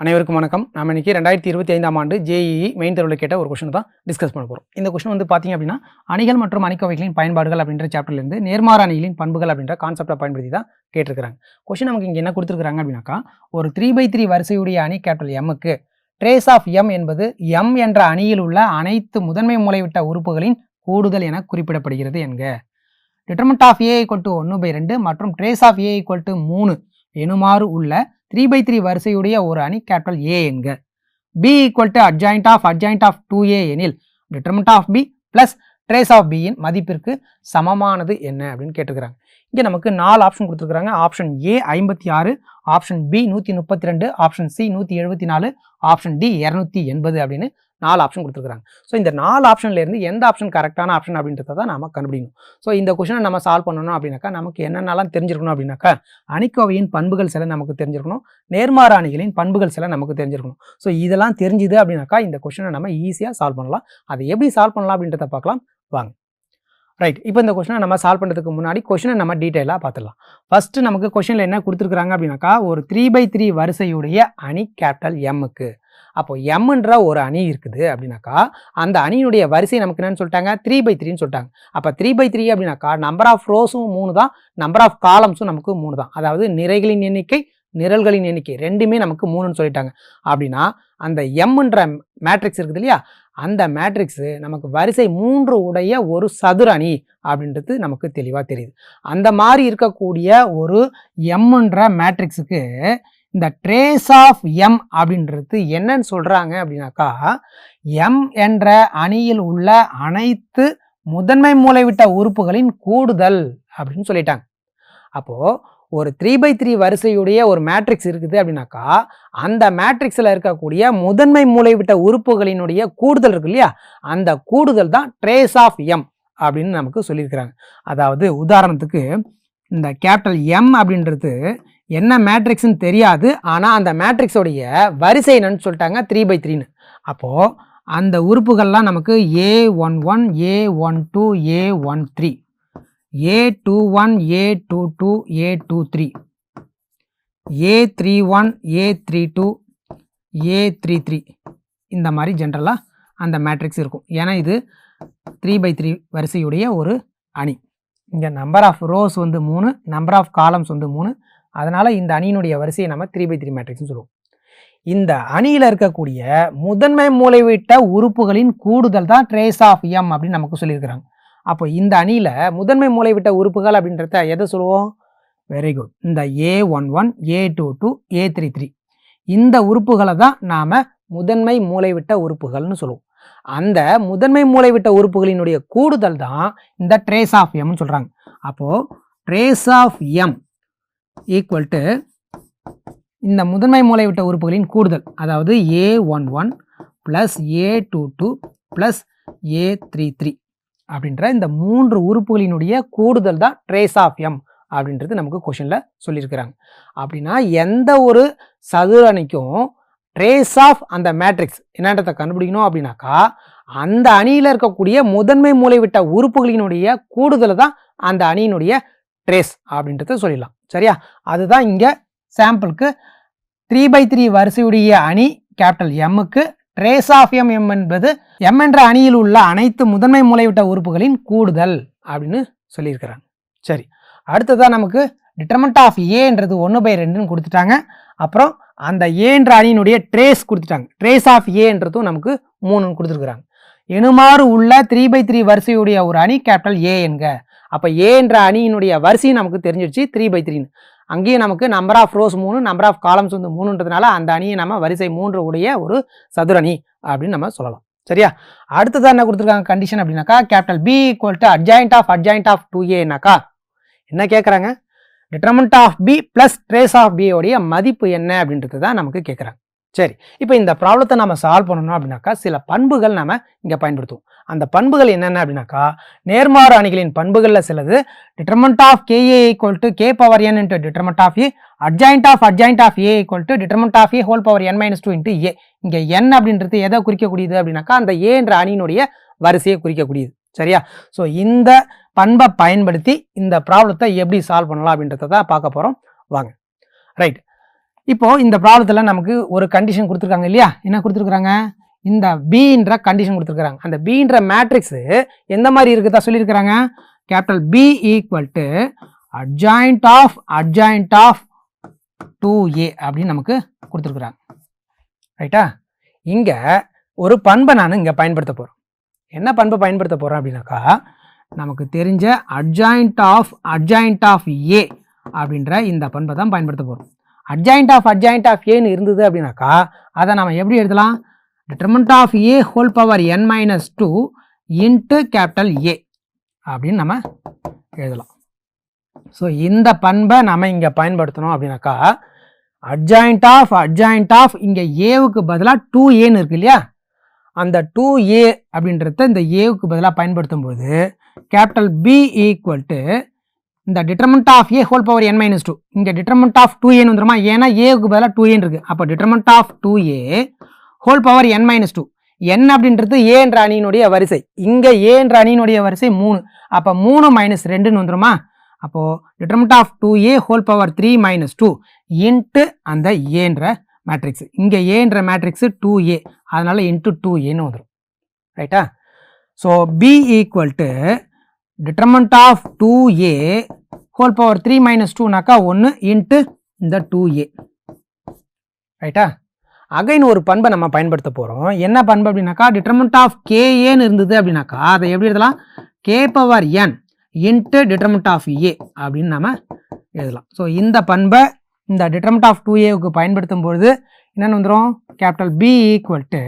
அனைவருக்கும் வணக்கம். நம்ம இன்னைக்கு ரெண்டாயிரத்தி இருபத்தி ஐந்தாம் ஆண்டு ஜேஇஇ மெயின் தேர்வில் கேட்ட ஒரு கொஸ்டின் தான் டிஸ்கஸ் பண்ண போகிறோம் இந்த கொஷின் வந்து பார்த்தீங்க அப்படின்னா அணிகள் மற்றும் அணிக்கோவைகளின் பயன்பாடுகள் அப்படின்ற சாப்டர்லேருந்து நேர்மாற அணிகளின் பண்புகள் அப்படின்ற கான்செப்டை பயன்படுத்தி தான் கேட்டிருக்கிறாங்க. கொஸ்டின் நமக்கு இங்கே என்ன கொடுத்துருக்காங்க அப்படின்னாக்கா ஒரு த்ரீ பை த்ரீ வரிசையுடைய அணி கேபிட்டல் எம்முக்கு ட்ரேஸ் ஆஃப் எம் என்பது எம் என்ற அணியில் உள்ள அனைத்து முதன்மை மூளைவிட்ட உறுப்புகளின் கூடுதல் என குறிப்பிடப்படுகிறது என்க. Determinant of A equal to ஒன்று பை ரெண்டு மற்றும் trace of A equal to மூணு எனுமாறு உள்ள த்ரீ பை த்ரீ வரிசையுடைய ஒரு அணி கேபிட்டல் ஏ என்க. B equal to adjoint of adjoint of two A எனில் determinant of B plus trace of பியின் மதிப்பிற்கு சமமானது என்ன அப்படின்னு கேட்டுக்கிறாங்க. இங்கே நமக்கு நாலு ஆப்ஷன் கொடுத்துருக்காங்க ஆப்ஷன் ஏ ஐம்பத்தி ஆறு ஆப்ஷன் பி நூற்றி முப்பத்தி ரெண்டு ஆப்ஷன் சி நூற்றி எழுபத்தி நாலு ஆப்ஷன் டி இரநூத்தி எண்பது அப்படின்னு நாலு ஆப்ஷன் கொடுத்துருக்காங்க ஸோ இந்த நாலு ஆப்ஷன்லேருந்து எந்த ஆப்ஷன் கரெக்டான ஆப்ஷன் அப்படின்றத தான் நம்ம கண்டுபிடிக்கணும். ஸோ இந்த கொஷனை நம்ம சால்வ் பண்ணணும் அப்படின்னாக்கா நமக்கு என்னென்னலாம் தெரிஞ்சிருக்கணும் அப்படின்னாக்கா அணிக்கோவையின் பண்புகள் சில நமக்கு தெரிஞ்சிருக்கணும் நேர்மாறு அணிகளின் பண்புகள் சில நமக்கு தெரிஞ்சிருக்கணும். ஸோ இதெல்லாம் தெரிஞ்சுது அப்படின்னாக்கா இந்த கொஷனை நம்ம ஈஸியாக சால்வ் பண்ணலாம். அதை எப்படி சால்வ் பண்ணலாம் அப்படின்றத பார்க்கலாம். வாங்க. ரைட் இப்போ இந்த கொஷனை நம்ம சால்வ் பண்ணுறதுக்கு முன்னாடி கொஷனை நம்ம டீட்டெயிலாக பார்த்துடலாம். ஃபஸ்ட்டு நமக்கு கொஷனில் என்ன கொடுத்துருக்குறாங்க அப்படின்னாக்கா ஒரு த்ரீ பை த்ரீ வரிசையுடைய அணி கேபிட்டல் எம்முக்கு அப்போ எம்ன்ற ஒரு அணி இருக்குது அப்படின்னாக்கா அந்த அணியினுடைய வரிசை நமக்கு என்னன்னு சொல்லிட்டாங்க? த்ரீ பை த்ரீன்னு சொல்லிட்டாங்க. அப்போ த்ரீ பை த்ரீ அப்படின்னாக்கா நம்பர் ஆஃப் ரோஸும் மூணு தான் நம்பர் ஆஃப் காலம்ஸும் நமக்கு மூணு தான். அதாவது நிறைகளின் எண்ணிக்கை நிரல்களின் எண்ணிக்கை ரெண்டுமே நமக்கு மூணுன்னு சொல்லிட்டாங்க. அப்படின்னா அந்த எம்ன்ற மேட்ரிக்ஸ் இருக்குது இல்லையா? அந்த மேட்ரிக்ஸு நமக்கு வரிசை மூன்று உடைய ஒரு சதுர அணி அப்படின்றது நமக்கு தெளிவாக தெரியுது. அந்த மாதிரி இருக்கக்கூடிய ஒரு எம்ன்ற மேட்ரிக்ஸுக்கு இந்த ட்ரேஸ் ஆஃப் எம் அப்படின்றது என்னன்னு சொல்கிறாங்க அப்படின்னாக்கா எம் என்ற அணியில் உள்ள அனைத்து முதன்மை மூலைவிட்ட உறுப்புகளின் கூடுதல் அப்படின்னு சொல்லிட்டாங்க. அப்போது ஒரு த்ரீ பை த்ரீ வரிசையுடைய ஒரு மேட்ரிக்ஸ் இருக்குது அப்படின்னாக்கா அந்த மேட்ரிக்ஸில் இருக்கக்கூடிய முதன்மை மூலைவிட்ட உறுப்புகளினுடைய கூடுதல் இருக்கு இல்லையா? அந்த கூடுதல் தான் ட்ரேஸ் ஆஃப் எம் அப்படின்னு நமக்கு சொல்லியிருக்கிறாங்க. அதாவது உதாரணத்துக்கு இந்த கேபிட்டல் எம் அப்படின்றது என்ன மேட்ரிக்ஸ்னு தெரியாது ஆனால் அந்த மேட்ரிக்ஸோடைய வரிசை என்னன்னு சொல்லிட்டாங்க த்ரீ பை த்ரீன்னு அப்போது அந்த உறுப்புகள்லாம் நமக்கு A one one A one two A one three A two one A two two A two three A three one A three two A three three இந்த மாதிரி ஜென்ரலாக அந்த மேட்ரிக்ஸ் இருக்கும். ஏன்னா இது த்ரீ பை த்ரீ வரிசையுடைய ஒரு அணி. இங்கே நம்பர் ஆஃப் ரோஸ் வந்து மூணு நம்பர் ஆஃப் காலம்ஸ் வந்து மூணு அதனால் இந்த அணியினுடைய வரிசையை நம்ம த்ரீ பை த்ரீ மேட்ரிக்ஸ்னு சொல்லுவோம். இந்த அணியில் இருக்கக்கூடிய முதன்மை மூலைவிட்ட உறுப்புகளின் கூடுதல் தான் ட்ரேஸ் ஆஃப் எம் அப்படின்னு நமக்கு சொல்லியிருக்கிறாங்க. அப்போ இந்த அணியில் முதன்மை மூலைவிட்ட உறுப்புகள் அப்படின்றத எதை சொல்லுவோம்? வெரி குட் இந்த A one one A two two A three three இந்த உறுப்புகளை தான் நாம் முதன்மை மூலைவிட்ட உறுப்புகள்னு சொல்லுவோம். அந்த முதன்மை மூலைவிட்ட உறுப்புகளினுடைய கூடுதல் தான் இந்த ட்ரேஸ் ஆஃப் எம்னு சொல்கிறாங்க அப்போது trace of M equal to இந்த முதன்மை மூளைவிட்ட உறுப்புகளின் கூடுதல் அதாவது A one one plus A two two plus A three three அப்படின்ற இந்த மூன்று உறுப்புகளினுடைய கூடுதல் தான் ட்ரேஸ் ஆஃப் எம் அப்படின்றது நமக்கு கொஷனில் சொல்லியிருக்கிறாங்க. அப்படின்னா எந்த ஒரு சதுர அணிக்கும் ட்ரேஸ் ஆஃப் அந்த மேட்ரிக்ஸ் என்னன்றதை கண்டுபிடிக்கணும் அப்படின்னாக்கா அந்த அணியில் இருக்கக்கூடிய முதன்மை மூளைவிட்ட உறுப்புகளினுடைய கூடுதல் தான் அந்த அணியினுடைய ட்ரேஸ் அப்படின்றத சொல்லிடலாம். சரியா? அதுதான் இங்கே சாம்பிளுக்கு த்ரீ பை த்ரீ வரிசையுடைய அணி கேபிட்டல் எம்முக்கு ட்ரேஸ் ஆஃப் எம் எம் என்பது எம் என்ற அணியில் உள்ள அனைத்து முதன்மை மூளைவிட்ட உறுப்புகளின் கூடுதல் அப்படின்னு சொல்லியிருக்கிறாங்க. சரி அடுத்ததாக நமக்கு டிட்டர்மெண்ட் ஆஃப் ஏன்றது ஒன்று பை ரெண்டுன்னு கொடுத்துட்டாங்க. அப்புறம் அந்த ஏன்ற அணியினுடைய ட்ரேஸ் கொடுத்துட்டாங்க. ட்ரேஸ் ஆஃப் ஏன்றதும் நமக்கு மூணுன்னு கொடுத்துருக்குறாங்க. எனுமாறு உள்ள த்ரீ பை த்ரீ வரிசையுடைய ஒரு அணி கேபிட்டல் ஏ என்க. அப்போ ஏ என்ற அணியினுடைய வரிசையும் நமக்கு தெரிஞ்சிடுச்சு த்ரீ பை த்ரீன்னு அங்கேயும் நமக்கு நம்பர் ஆஃப் ரோஸ் மூணு நம்பர் ஆஃப் காலம்ஸ் வந்து மூணுன்றதுனால அந்த அணியை நம்ம வரிசை மூன்று உடைய ஒரு சதுரணி அப்படின்னு நம்ம சொல்லலாம். சரியா? அடுத்தது என்ன கொடுத்துருக்காங்க கண்டிஷன் அப்படின்னாக்கா capital B equal to adjoint of adjoint of two ஏனாக்கா என்ன கேட்குறாங்க determinant of B plus trace of பியோடைய மதிப்பு என்ன அப்படின்றது தான் நமக்கு கேட்குறாங்க சரி இப்போ இந்த ப்ராப்ளத்தை நம்ம சால்வ் பண்ணணும் அப்படின்னாக்கா சில பண்புகள் நம்ம இங்கே பயன்படுத்துவோம். அந்த பண்புகள் என்னென்ன அப்படின்னாக்கா நேர்மாறு அணிகளின் பண்புகளில் சிலது determinant of K A equal to K power N into determinant of A adjoint of adjoint of A equal to determinant of A whole power N minus two into A இங்கே என் அப்படின்றது எதை குறிக்கக்கூடியது அப்படின்னாக்கா அந்த ஏ என்ற அணியினுடைய வரிசையை குறிக்கக்கூடியது. சரியா? ஸோ இந்த பண்பை பயன்படுத்தி இந்த ப்ராப்ளத்தை எப்படி சால்வ் பண்ணலாம் அப்படின்றத தான் பார்க்க போகிறோம் வாங்க. ரைட் இப்போ இந்த ப்ராப்ளத்தில் நமக்கு ஒரு கண்டிஷன் கொடுத்துருக்காங்க இல்லையா? என்ன கொடுத்துருக்குறாங்க? இந்த பின்ற கண்டிஷன் கொடுத்துருக்காங்க அந்த பின்ற மேட்ரிக்ஸு எந்த மாதிரி இருக்குதா சொல்லியிருக்கிறாங்க? Capital B equal to adjoint of adjoint of two A அப்படின்னு நமக்கு கொடுத்துருக்குறாங்க. ரைட்டா இங்கே ஒரு பண்பை நான் இங்கே பயன்படுத்த போகிறோம் என்ன பண்பை பயன்படுத்த போகிறேன் அப்படின்னாக்கா நமக்கு தெரிஞ்ச adjoint of adjoint of A அப்படின்ற இந்த பண்பை தான் பயன்படுத்த போகிறோம் அட்ஜாயிண்ட் ஆஃப் அட்ஜாயிண்ட் ஆஃப் ஏன்னு இருந்தது அப்படின்னாக்கா அதை நம்ம எப்படி எழுதலாம்? Determinant of A whole power N minus two into capital A அப்படின்னு நம்ம எழுதலாம். ஸோ இந்த பண்பை நம்ம இங்கே பயன்படுத்தணும் அப்படின்னாக்கா அட்ஜாயிண்ட் ஆஃப் அட்ஜாயிண்ட் ஆஃப் இங்கே ஏவுக்கு பதிலாக டூ ஏன்னு இருக்கு இல்லையா? அந்த டூ ஏ அப்படின்றத இந்த ஏவுக்கு பதிலாக பயன்படுத்தும் போது கேபிட்டல் பி ஈக்குவல் டு இந்த determinant of A whole power N minus two இங்கே டிட்டர்மெண்ட் ஆஃப் டூ ஏன்னு வந்துருமா? ஏன்னா ஏவுக்கு பதிலாக டூ ஏன்னு இருக்குது அப்போ determinant of two A whole power N minus two N அப்படின்றது ஏ அணியினுடைய வரிசை. இங்கே ஏன்ற அணியினுடைய வரிசை மூணு. அப்போ மூணு மைனஸ் ரெண்டுன்னு வந்துருமா? அப்போது determinant of two A whole power three minus two into அந்த ஏன்ற மேட்ரிக்ஸ் இங்கே ஏன்ற மேட்ரிக்ஸு டூ ஏ அதனால் இன்ட்டு டூ ஏன்னு வந்துடும் ரைட்டா so B equal to determinant of two A whole power three minus டூனாக்கா ஒன்று இன்ட்டு இந்த டூ ஏ ரைட்டா அகைன் ஒரு பண்பை நம்ம பயன்படுத்த போகிறோம் என்ன பண்பு அப்படின்னாக்கா டிட்டர்மெண்ட் ஆஃப் கேஏன்னு இருந்தது அப்படின்னாக்கா அதை எப்படி எழுதலாம்? K power N into determinant of A அப்படின்னு நம்ம எழுதலாம். ஸோ இந்த பண்பை இந்த டிட்டர்மெண்ட் ஆஃப் டூ ஏவுக்கு பயன்படுத்தும் பொழுது என்னென்னு வந்துடும் capital B equal to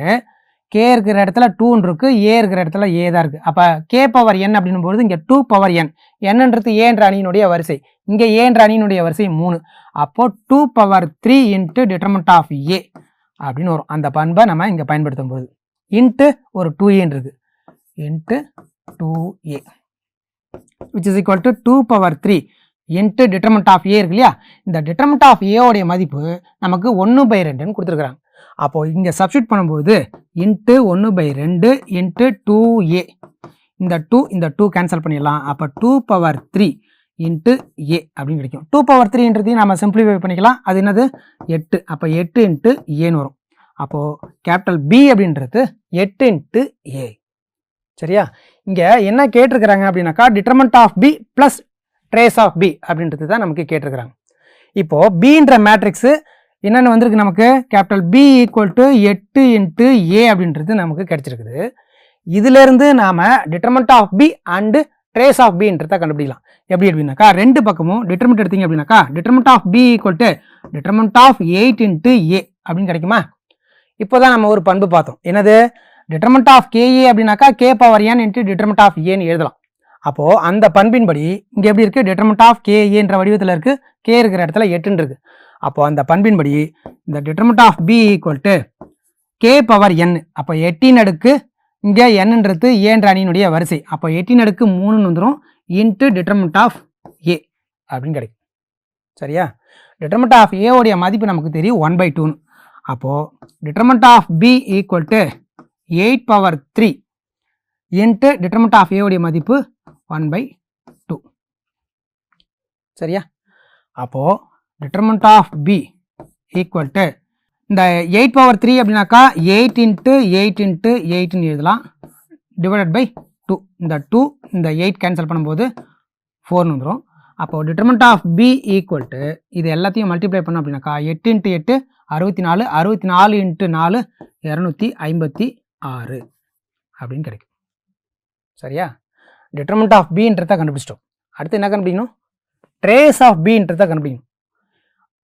K இருக்கிற இடத்துல டூன்னு இருக்குது ஏ இருக்கிற இடத்துல ஏ தான் இருக்குது அப்போ கே பவர் என் அப்படின்னும் பொழுது இங்கே டூ பவர் என் என்னன்றது ஏன்ற அணியினுடைய வரிசை. இங்கே ஏன்ற அணியினுடைய வரிசை மூணு. அப்போது two power three into determinant of A அப்படின்னு வரும். அந்த பண்பை நம்ம இங்கே பயன்படுத்தும் போது இன்ட்டு ஒரு டூ ஏன் இருக்குது into two A which is equal to two power three into determinant of A இருக்கு இல்லையா? இந்த டிட்டர்மெண்ட் ஆஃப் ஏவோடைய மதிப்பு நமக்கு ஒன்று பை ரெண்டுன்னு கொடுத்துருக்குறாங்க. அப்போது இங்கே சப்ஸ்டியூட் பண்ணும்போது இன்ட்டு ஒன்று பை ரெண்டு இன்ட்டு டூ ஏ இந்த டூ இந்த டூ கேன்சல் பண்ணிடலாம். அப்போ two power three into A அப்படின்னு கிடைக்கும். டூ பவர் த்ரீன்றதையும் நம்ம சிம்பிளிஃபை பண்ணிக்கலாம். அது என்னது? எட்டு. அப்போ எட்டு இன்ட்டு ஏன்னு வரும். அப்போது கேபிட்டல் பி அப்படின்றது எட்டு இன்ட்டு ஏ சரியா? இங்கே என்ன கேட்டிருக்கிறாங்க அப்படின்னாக்கா determinant of B plus trace of B அப்படின்றது தான் நமக்கு கேட்டிருக்கிறாங்க. இப்போது பின்ற மேட்ரிக்ஸு என்னென்னு வந்திருக்கு நமக்கு? கேபிட்டல் பி ஈக்குவல் டு எட்டு இன்ட்டு ஏ அப்படின்றது நமக்கு கிடைச்சிருக்குது. இதிலேருந்து நாம் determinant of B and trace of பின்றத கண்டுபிடிக்கலாம். எப்படி அப்படின்னாக்கா ரெண்டு பக்கமும் டிட்டர்மெண்ட் எடுத்தீங்க அப்படின்னாக்கா determinant of B equal to determinant of eight into A அப்படின்னு கிடைக்குமா? இப்போ தான் நம்ம ஒரு பண்பு பார்த்தோம். என்னது? டிட்டர்மெண்ட் ஆஃப் கேஏ அப்படின்னாக்கா K power N into determinant of ஏன்னு எழுதலாம். அப்போது அந்த பண்பின்படி இங்கே எப்படி இருக்குது டிட்டர்மெண்ட் ஆஃப் கே ஏன்ற வடிவத்தில் இருக்குது கே இருக்கிற இடத்துல எட்டுன்னு இருக்குது அப்போது அந்த பண்பின்படி இந்த determinant of B equal to K power N அப்போ எட்டின் அடுக்கு இங்கே என்னன்றது ஏன்ற அணியினுடைய வரிசை. அப்போ எட்டின் அடுக்கு மூணுன்னு வந்துடும் இன்ட்டு டிட்டர்மெண்ட் ஆஃப் ஏ அப்படின்னு கிடைக்கும். சரியா? டிட்டர்மெண்ட் ஆஃப் ஏவுடைய மதிப்பு நமக்கு தெரியும் ஒன் பை டூன்னு அப்போது determinant of B equal to eight power three into determinant of ஏவுடைய மதிப்பு ஒன் பை டூ சரியா? அப்போது determinant of B equal to இந்த எயிட் பவர் த்ரீ அப்படின்னாக்கா எயிட் இன்ட்டு எயிட் இன்ட்டு எயிட்னு எழுதலாம். டிவைடட் பை டூ இந்த டூ இந்த எயிட் கேன்சல் பண்ணும்போது ஃபோர்னு வந்துடும் அப்போது determinant of B equal to இது எல்லாத்தையும் மல்டிப்ளை பண்ணோம் அப்படின்னாக்கா எட்டு இன்ட்டு எட்டு அறுபத்தி நாலு அறுபத்தி நாலு இன்ட்டு நாலு இரநூத்தி ஐம்பத்தி ஆறு அப்படின்னு கிடைக்கும். சரியா? டிட்டர்மெண்ட் ஆஃப் பின்றத கண்டுபிடிச்சிட்டோம். அடுத்து என்ன கண்டுபிடிக்கணும்? ட்ரேஸ் ஆஃப் பின்றத கண்டுபிடிக்கணும்.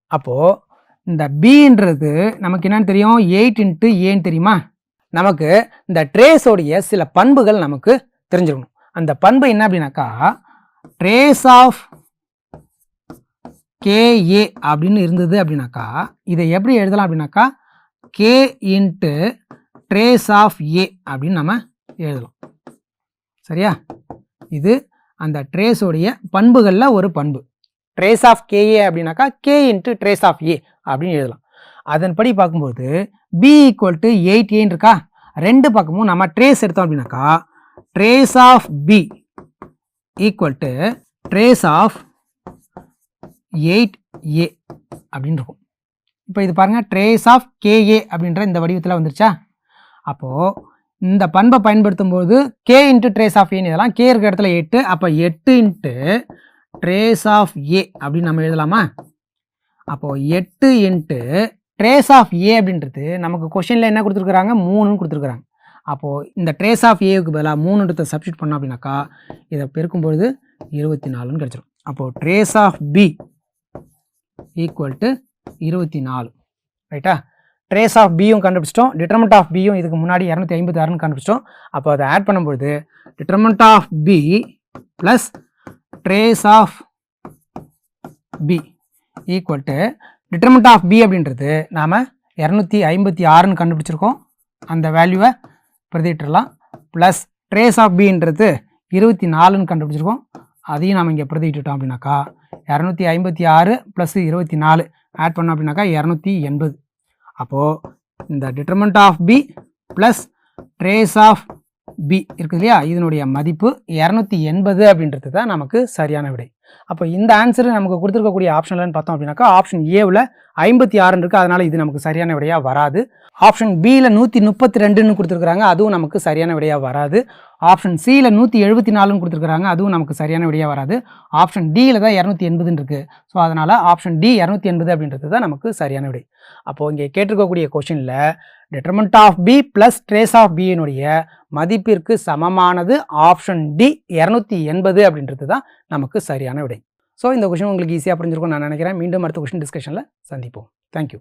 அப்போது இந்த பின்றது நமக்கு என்னன்னு தெரியும்? எயிட் இன்ட்டு ஏன்னு தெரியுமா? நமக்கு இந்த ட்ரேஸோடைய சில பண்புகள் நமக்கு தெரிஞ்சிருக்கணும். அந்த பண்பு என்ன அப்படின்னாக்கா ட்ரேஸ் ஆஃப் கேஏ அப்படின்னு இருந்தது அப்படின்னாக்கா இதை எப்படி எழுதலாம் அப்படின்னாக்கா K into trace of A அப்படின்னு நம்ம எழுதலாம். சரியா? இது அந்த ட்ரேஸோடைய பண்புகளில் ஒரு பண்பு. ட்ரேஸ் ஆஃப் கேஏ அப்படின்னாக்கா K into trace of A அப்படின்னு எழுதலாம். அதன்படி பார்க்கும்போது பி ஈக்குவல் டு எயிட் ஏன்னு இருக்கா? ரெண்டு பக்கமும் நம்ம ட்ரேஸ் எடுத்தோம் அப்படின்னாக்கா trace of B equal to trace of eight A அப்படின்னு இருக்கும். இப்போ இது பாருங்கள் ட்ரேஸ் ஆஃப் கேஏ அப்படின்ற இந்த வடிவத்தில் வந்துருச்சா? அப்போது இந்த பண்பை பயன்படுத்தும் போது கே இன்ட்டு ட்ரேஸ் ஆஃப் ஏன்னு இதெல்லாம் கே இருக்கிற இடத்துல எட்டு அப்போ எட்டு இன்ட்டு ட்ரேஸ் ஆஃப் ஏ அப்படின்னு நம்ம எழுதலாமா? அப்போது எட்டு இன்ட்டு ட்ரேஸ் ஆஃப் ஏ அப்படின்றது நமக்கு கொஷனில் என்ன கொடுத்துருக்குறாங்க? மூணுன்னு கொடுத்துருக்குறாங்க. அப்போது இந்த ட்ரேஸ் ஆஃப் ஏவுக்கு பதிலாக மூணுன்றதை சப்ஸ்டியூட் பண்ணோம் அப்படின்னாக்கா இதை பெருக்கும்பொழுது இருபத்தி நாலுன்னு கிடச்சிரும். அப்போது trace of B equal to இருபத்தி நாலு ரைட்டா ட்ரேஸ் ஆஃப் பியும் கண்டுபிடிச்சிட்டோம். டிட்டர்மெண்ட் ஆஃப் பியும் இதுக்கு முன்னாடி இரநூத்தி ஐம்பத்தி ஆறுன்னு கண்டுபிடிச்சிட்டோம். அப்போ அதை ஆட் பண்ணும்பொழுது determinant of B plus trace of B equal to determinant of B அப்படின்றது நாம் இரநூத்தி ஐம்பத்தி ஆறுன்னு கண்டுபிடிச்சிருக்கோம். அந்த வேல்யூவை பிரதியிட்டுறலாம். ப்ளஸ் ட்ரேஸ் ஆஃப் பின்றது இருபத்தி நாலுன்னு கண்டுபிடிச்சிருக்கோம். அதையும் நம்ம இங்கே பிரதியிட்டுட்டோம் அப்படின்னாக்கா இரநூத்தி ஐம்பத்தி ஆறு ப்ளஸ் இருபத்தி நாலு ஆட் பண்ணோம் அப்படின்னாக்கா இரநூத்தி எண்பது. அப்போது இந்த determinant of B plus trace of B இருக்குது இல்லையா? இதனுடைய மதிப்பு இரநூத்தி எண்பது அப்படின்றது தான் நமக்கு சரியான விடை. அப்போ இந்த ஆன்சர் நமக்கு கொடுத்துருக்கக்கூடிய ஆப்ஷன்லன்னு பார்த்தோம் அப்படின்னாக்கா ஆப்ஷன் ஏவில் ஐம்பத்தி ஆறுன்னு இருக்குது அதனால் இது நமக்கு சரியான விடையாக வராது. ஆப்ஷன் பியில் நூற்றி முப்பத்தி ரெண்டுன்னு கொடுத்துருக்குறாங்க. அதுவும் நமக்கு சரியான விடையாக வராது. ஆப்ஷன் சியில் நூற்றி எழுபத்தி நாலுன்னு கொடுத்துருக்குறாங்க. அதுவும் நமக்கு சரியான விடையாக வராது. ஆப்ஷன் டியில் தான் இரநூத்தி எண்பதுன்னு இருக்குது ஸோ அதனால் ஆப்ஷன் டி இரநூத்தி எண்பது அப்படின்றது தான் நமக்கு சரியான விடை. அப்போது இங்கே கேட்டிருக்கக்கூடிய கொஷினில் determinant of B plus trace of பியினுடைய மதிப்பிற்கு சமமானது ஆப்ஷன் டி இரநூத்தி எண்பது அப்படின்றது தான் நமக்கு சரியான விடை. ஸோ இந்த கொஷின் உங்களுக்கு ஈஸியாக புரிஞ்சிருக்கும் நான் நினைக்கிறேன். மீண்டும் அடுத்த கொஷின் டிஸ்கஷனில் சந்திப்போம். தேங்க்யூ